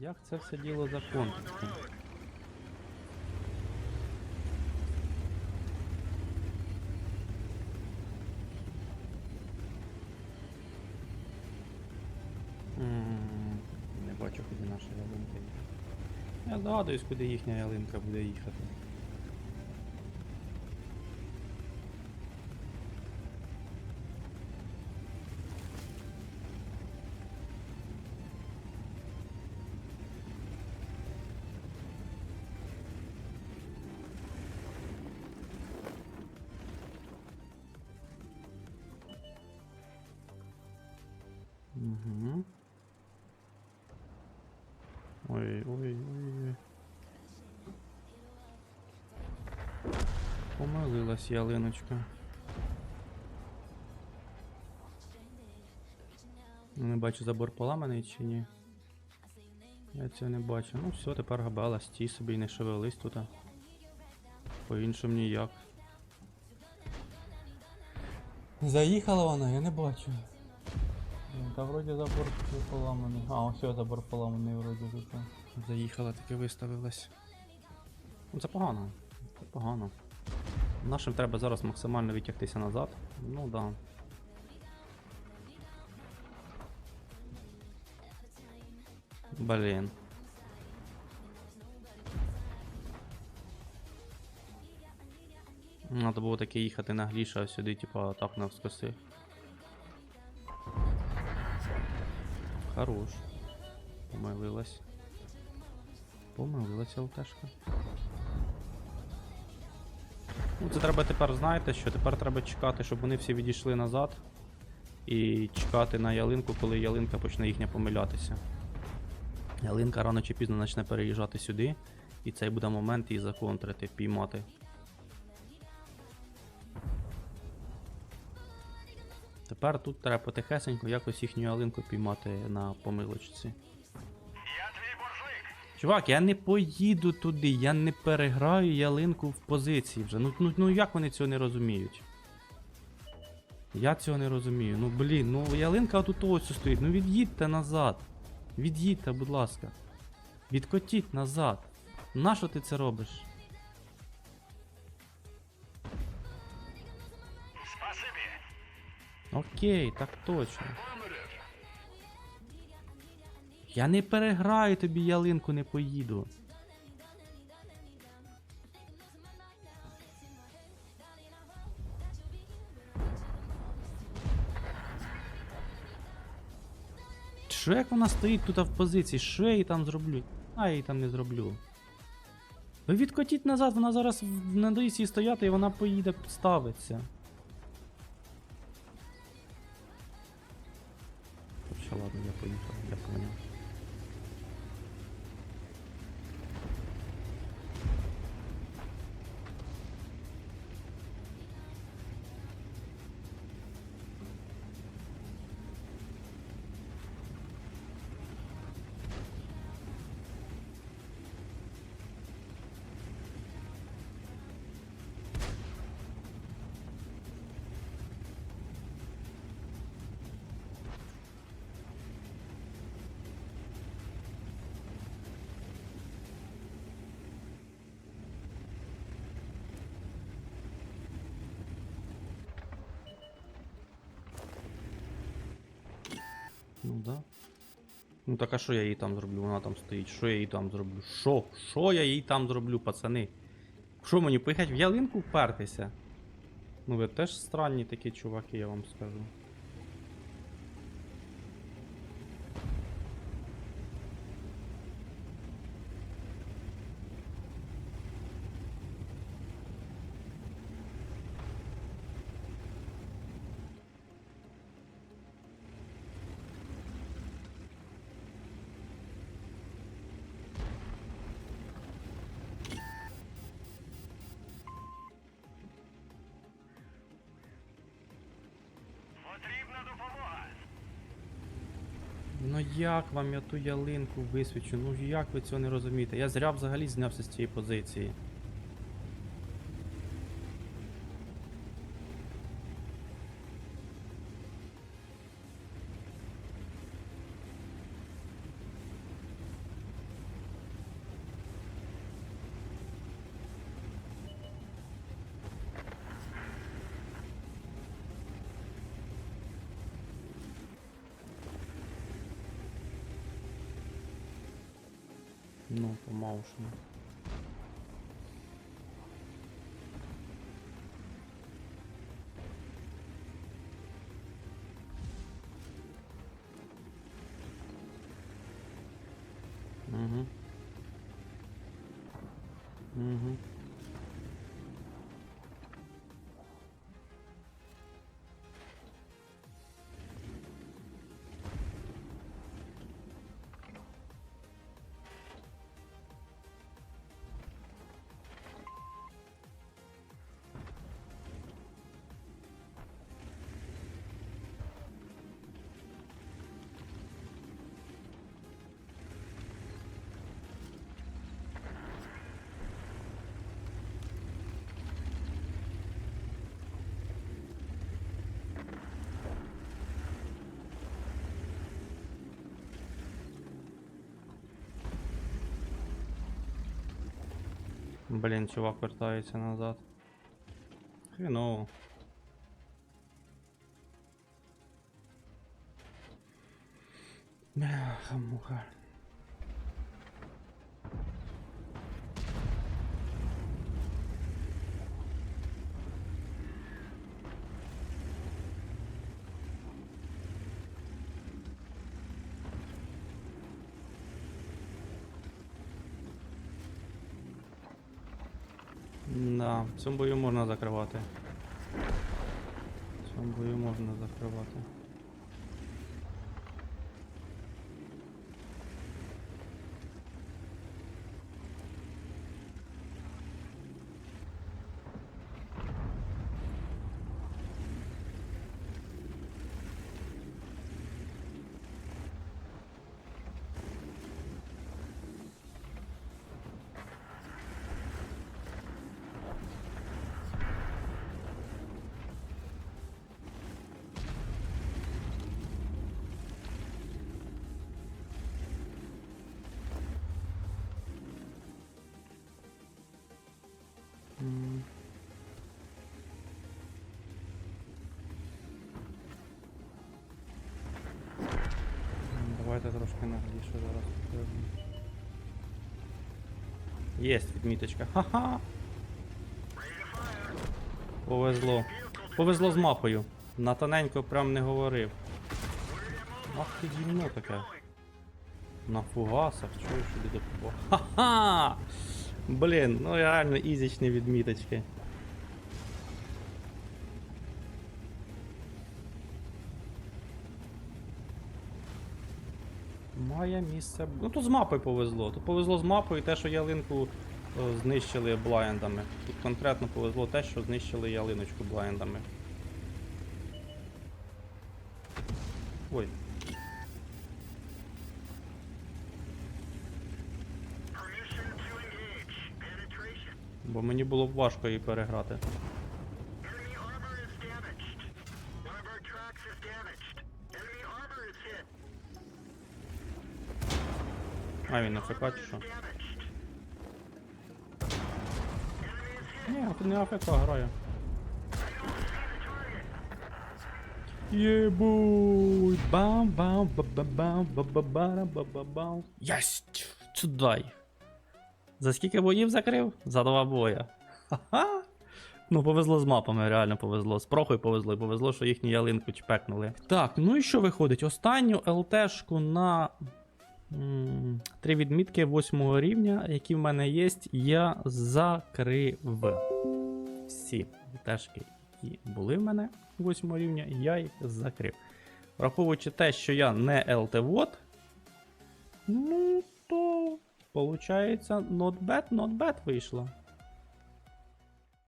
Як це все діло закончиться? Не бачу, куди наша ялинка їхати. Я догадуюсь, куди їхня ялинка буде їхати. Угу. Ой, ой, ой, ой. Помилилась ялиночка. Не бачу забор поламаний чи ні. Я цього не бачу. Ну все, тепер габела, стій собі і не шевелись тут. По-іншому ніяк. Заїхала вона, я не бачу. Та вроді забор поламаний. А, ось забор поламаний вроді тут. Заїхала, таки виставилась. Ну це погано. Це погано. Нашим треба зараз максимально відтягтися назад. Ну да. Блін. Надо було таки їхати нагліше, а сюди, типа, так навскоси. Хорош. Помилилась. Помилилася ЛТшка. Ну, це треба тепер, знаєте що? Тепер треба чекати, щоб вони всі відійшли назад. І чекати на ялинку, коли ялинка почне їхня помилятися. Ялинка рано чи пізно почне переїжджати сюди, і цей буде момент її законтрити, піймати. Тепер тут треба потихесенько якось їхню ялинку піймати на помилочці. Я твій боржник. Чувак, я не поїду туди, я не переграю ялинку в позиції вже. Ну, ну, ну як вони цього не розуміють? Я цього не розумію. Ну блін, ну ялинка тут ось стоїть. Ну від'їдьте назад. Від'їдьте, будь ласка. Відкотіть назад. Нащо ти це робиш? Окей, так точно. Я не переграю тобі ялинку, не поїду. Що як вона стоїть тут в позиції? Що я їй там зроблю? А я їй там не зроблю. Ви відкотіть назад, вона зараз в- на дорізі стояти і вона поїде ставиться. Ладно, я поїхав, я понял. Ну да. Ну так а що я їй там зроблю? Вона там стоїть. Що я їй там зроблю? Що? Що я їй там зроблю, пацани? Що мені поїхати в ялинку впертися? Ну ви теж странні такі чуваки, я вам скажу. Ну як вам я ту ялинку висвічу? Ну як ви цього не розумієте? Я зря взагалі знявся з цієї позиції. Ну, помаушено. Угу. Угу. Блін, чувак вертається назад. Хреново. Бляха, муха. Да, в цьому бою можна закривати. В цьому бою можна закривати. Давайте трошки нагліше зараз. Єсть відміточка. Ха-ха! Повезло. Повезло з мапою. На тоненько прям не говорив. Ах ти дівно таке. На фугасах, чого ж тобі? Ха-ха! Блін, ну реально ізічні відміточки. Моє місце. Ну тут з мапою повезло. Тут повезло з мапою і те, що ялинку о, знищили блайндами. Тут конкретно повезло те, що знищили ялиночку блайндами. Ой, бо мені було б важко її переграти. А він на ФК чи що? Ні, тут не АФК грає. Єбуй! бам бам ба ба бам ба ба ба ба ба бам Єсть! Чудай! За скільки боїв закрив? За два боя. Ха-ха! Ну, повезло з мапами, реально повезло. З прохою повезло, і повезло, що їхню ялинку чпекнули. Так, ну і що виходить? Останню ЛТшку на три відмітки восьмого рівня, які в мене є, я закрив. Всі тежки, які були в мене восьмого рівня, я їх закрив. Враховуючи те, що я не ЛТ-вод, ну то, виходить, not bad, not bad вийшло.